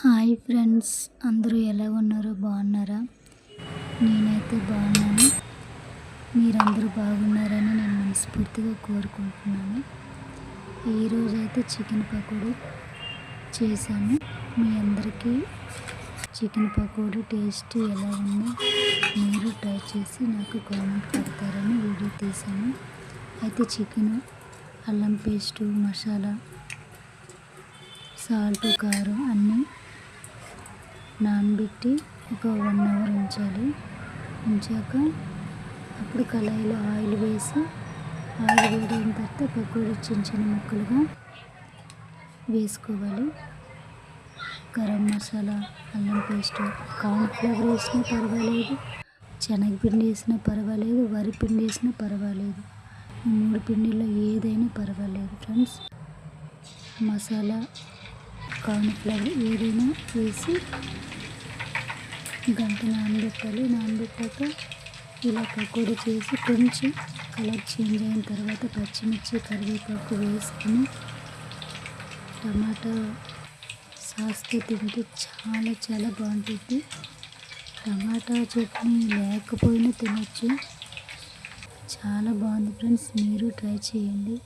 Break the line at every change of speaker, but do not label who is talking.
Hi friends అందరూ ఎలా ఉన్నారు? బాగున్నారా? నేనైతే బాగున్నాను. మీరందరూ బాగున్నారని నేను మనస్ఫూర్తిగా కోరుకుంటున్నాను. ఈరోజైతే చికెన్ పకోడీ చేశాను. మీ అందరికీ చికెన్ పకోడీ టేస్ట్ ఎలా ఉందో మీరు ట్రై చేసి నాకు కామెంట్ పెడతారని వీడియో తీశాను. అయితే చికెను అల్లం పేస్టు మసాలా సాల్ట్ కారం అన్నీ నానబెట్టి ఒక వన్ అవర్ ఉంచాలి. ఉంచాక అప్పుడు కళాయిలో ఆయిల్ వేసి ఆయిల్ వేడిన తర్వాత పకోడీ చిన్న చిన్న ముక్కలుగా వేసుకోవాలి. గరం మసాలా అల్లం పేస్ట్ కార్న్ఫ్లవర్ వేసినా పర్వాలేదు శనగపిండి వేసినా పర్వాలేదు వరి పిండి వేసినా పర్వాలేదు మూడు పిండిలో ఏదైనా పర్వాలేదు. ఫ్రెండ్స్ మసాలా కార్న్ఫ్లవర్ ఏదైనా వేసి గంట నానబెట్టాలి. నానబెట్టాక ఇలా పకోడీ చేసి కొంచెం కలర్ చేంజ్ అయిన తర్వాత పచ్చిమిర్చి కరివేపాకు వేసుకుని టమాటా సాస్తో తింటే చాలా చాలా బాగుంటుంది. టమాటా చట్నీ లేకపోయినా తినొచ్చు. చాలా బాగుంది ఫ్రెండ్స్. మీరు ట్రై చేయండి.